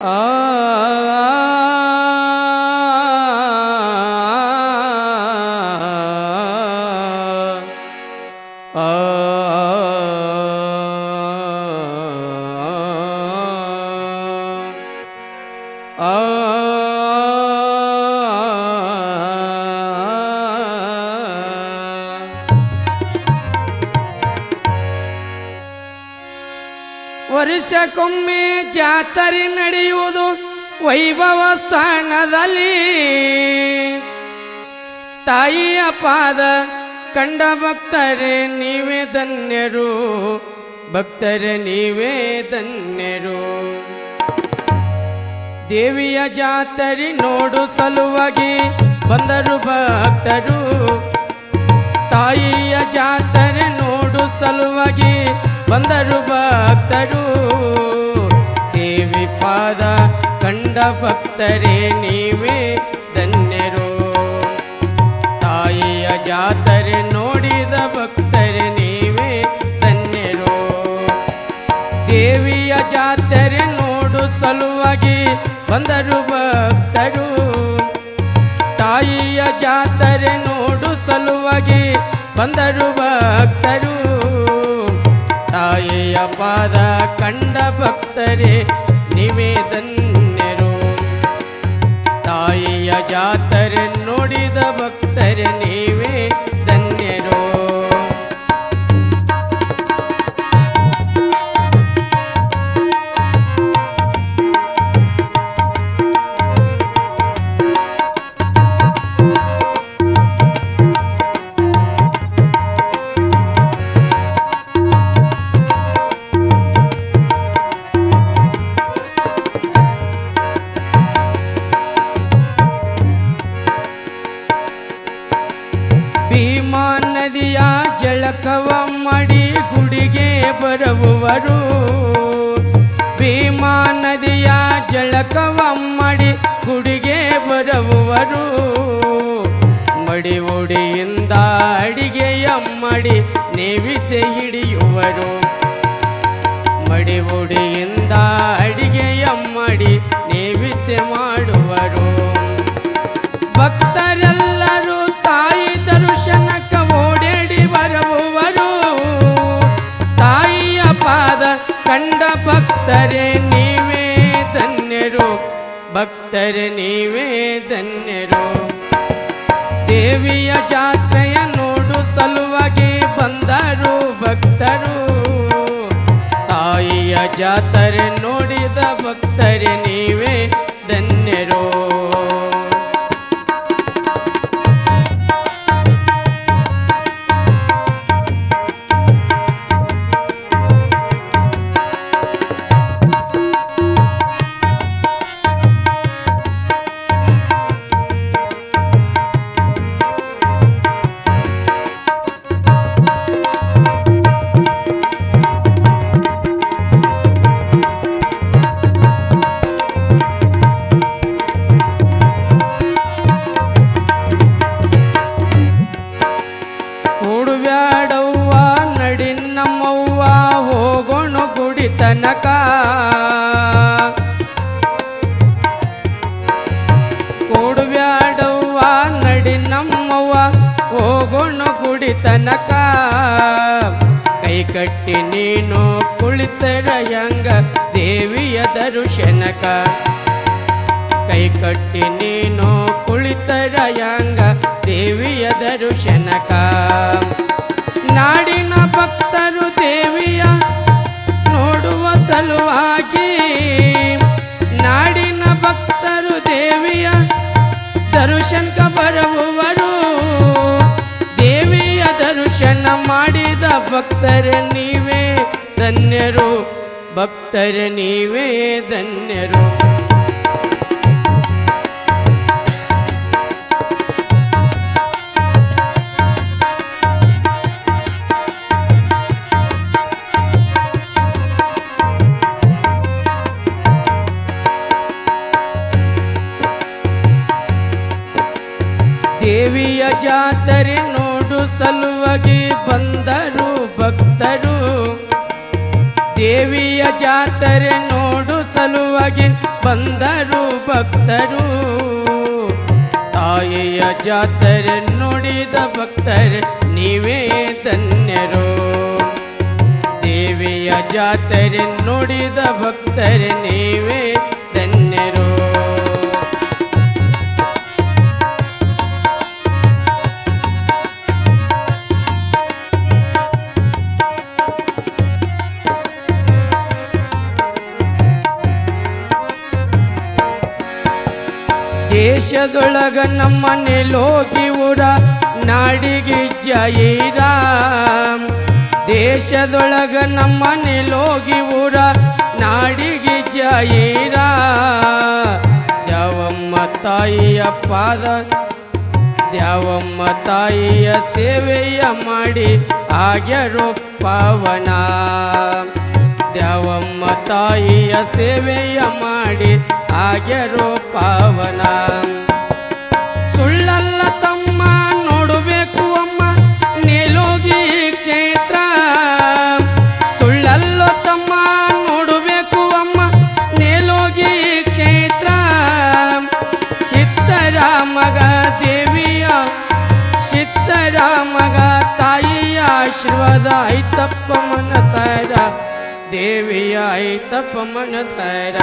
아 ವರ್ಷಕ್ಕೊಮ್ಮೆ ಜಾತ್ರೆ ನಡೆಯುವುದು ವೈಭವ ಸ್ಥಾನದಲ್ಲಿ. ತಾಯಿಯ ಪಾದ ಕಂಡ ಭಕ್ತರೇ, ನೀವೇ ಧನ್ಯರು. ಭಕ್ತರೇ, ನೀವೇ ಧನ್ಯರು. ದೇವಿಯ ಜಾತ್ರೆ ನೋಡು ಸಲುವಾಗಿ ಬಂದರು ಭಕ್ತರು. ತಾಯಿಯ ಜಾತ್ರೆ ನೋಡು ಸಲುವಾಗಿ ಬಂದರು ಭಕ್ತರು. ದೇವಿ ಪಾದ ಕಂಡ ಭಕ್ತರೇ ನೀವೇ ಧನ್ಯರು. ತಾಯಿಯ ಜಾತರೆ ನೋಡಿದ ಭಕ್ತರೆ ನೀವೇ ಧನ್ಯರು. ದೇವಿಯ ಜಾತರೆ ನೋಡು ಸಲುವಾಗಿ ಬಂದರು ಭಕ್ತರು. ತಾಯಿಯ ಜಾತರೆ ನೋಡು ಸಲುವಾಗಿ ಬಂದರು ಭಕ್ತರು. ತಾಯಿಯ ಪಾದ ಕಂಡ ಭಕ್ತರೇ ನೀವೇ ಧನ್ಯರು ತಾಯಿಯ ಜಾತರೆ ನೋಡಿದ ಭಕ್ತರೆ ನೀವೇ ಬರುವವರು ಭೀಮಾ ನದಿಯ ಜಳಕವ ಮಡಿ ಗುಡಿಗೆ ಬರುವರು. ಮಡಿ ಒಡಿಯಿಂದ ಅಡಿಗೆಯ ಮಾಡಿ ನೇವಿತೆ ಹಿಡಿಯುವರು. ಮಡಿ ಒಡಿಯಿಂದ ಅಡಿಗೆಯ ಮಾಡಿ ನೇವಿತೆ ಮಾಡುವರು. ಭಕ್ತರೆಲ್ಲರೂ ಭಕ್ತರೇ ನೀವೇ ಧನ್ಯರು, ಭಕ್ತರೇ ನೀವೇ ಧನ್ಯರು. ದೇವಿಯ ಜಾತ್ರೆಯ ನೋಡು ಸಲುವಾಗಿ ಬಂದರು ಭಕ್ತರು. ತಾಯಿಯ ಜಾತ್ರೆ ನೋಡಿದ ಭಕ್ತರೆ ನೀವೇ ತನಕ ಕೈ ಕಟ್ಟಿ ನೀನು ಕುಳಿತರ ಹೆಂಗ ದೇವಿಯ ದರ್ಶನಕ. ಕೈ ಕಟ್ಟಿ ನೀನು ಕುಳಿತರ ಹೆಂಗ ದೇವಿಯ ದರ್ಶನಕ. ನಾಡಿನ ಭಕ್ತರು ದೇವಿಯ ನೋಡುವ ಸಲುವಾಗಿ ನಾಡಿನ ಭಕ್ತರು ದೇವಿಯ ದರ್ಶನಕ ಬರುವವರು ಭಕ್ತರೇ ನೀವೇ ಧನ್ಯರು ಭಕ್ತರೇ ನೀವೇ ಧನ್ಯರು. ದೇವಿಯ ಜಾತರೆ ನೋಡು ಸಲುವಾಗಿ ಬಂದರು. ಭಕ್ತರು ದೇವಿಯ ಜಾತ್ರೆ ನೋಡು ಸಲುವಾಗಿ ಬಂದರು ಭಕ್ತರು. ತಾಯಿಯ ಜಾತ್ರೆ ನೋಡಿದ ಭಕ್ತರೆ, ನೀವೇ ಧನ್ಯರು. ದೇವಿಯ ಜಾತ್ರೆ ನೋಡಿದ ಭಕ್ತರೆ, ನೀವೇ ದೇಶದೊಳಗ ನಮ್ಮ ನೆಲೋಗಿ ಊರ ನಾಡಿಗೆ ಜೈರಾಮ್ ದೇಶದೊಳಗ ನಮ್ಮನೆ ನೆಲೋಗಿ ಊರ ನಾಡಿಗೆ ಜೈರಾ ದ್ಯಾವಮ್ಮ ತಾಯಿಯ ಪಾದ ದ್ಯಾವಮ್ಮ ತಾಯಿಯ ಸೇವೆಯ ಮಾಡಿ ಆಗ್ಯರು ಪಾವನ. ದ್ಯಾವಮ್ಮ ತಾಯಿಯ ಸೇವೆಯ ಮಾಡಿ ಆಗ್ಯರೋ ಪಾವನ. ಸುಳ್ಳಲ್ಲ ತಮ್ಮ, ನೋಡಬೇಕು ಅಮ್ಮ, ನೇಲೋಗಿ ಕ್ಷೇತ್ರ. ಸುಳ್ಳಲ್ಲ ತಮ್ಮ, ನೋಡಬೇಕು ಅಮ್ಮ, ನೇಲೋಗಿ ಕ್ಷೇತ್ರ. ಸಿದ್ದರಾಮಗ ದೇವಿಯ ಸಿದ್ದರಾಮಗ ತಾಯಿಯ ಆಶೀರ್ವಾದ ಐತಪ್ಪ ಮನಸಾರ ದೇವಿಯ ಐತಪ್ಪ ಮನಸಾರ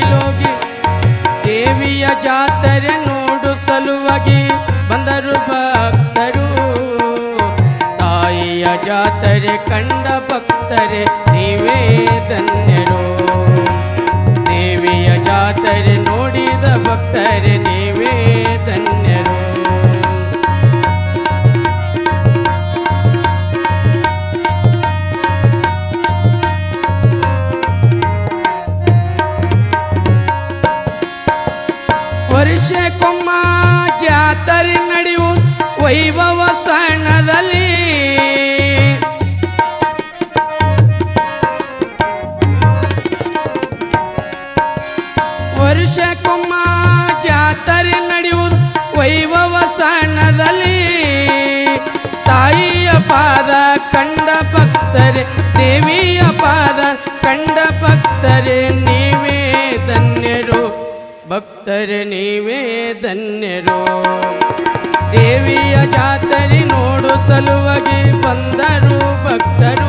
ನೀಲೋಗಿ ದೇವಿಯ ಜಾತ್ರೆ ನೋಡು ಸಲುವಾಗಿ ಬಂದರು ಭಕ್ತರು. ತಾಯಿಯ ಜಾತ್ರೆ ಕಂಡ ಭಕ್ತರೆ, ನೀವೇ ಧನ್ಯರು. ದೇವಿಯ ಜಾತ್ರೆ ನೋಡಿದ ಭಕ್ತರೆ ನೀವೇ ವರ್ಷಕ್ಕೊಮ್ಮ ಜಾತ್ರೆ ನಡೆಯುವ ವೈಭವ ಸ್ಥಾನದಲ್ಲಿ. ವರ್ಷಕ್ಕೊಮ್ಮ ಜಾತ್ರೆ ನಡೆಯುವುದು ವೈಭವ ಸ್ಥಾನದಲ್ಲಿ. ತಾಯಿಯ ಪಾದ ಕಂಡ ಭಕ್ತರೆ, ದೇವಿಯ ಪಾದ ಕಂಡ ಭಕ್ತರೆ ಭಕ್ತರೆ ನೀವೇ ಧನ್ಯರು. ದೇವಿಯ ಜಾತ್ರೆ ನೋಡು ಸಲುವಾಗಿ ಬಂದರು ಭಕ್ತರು.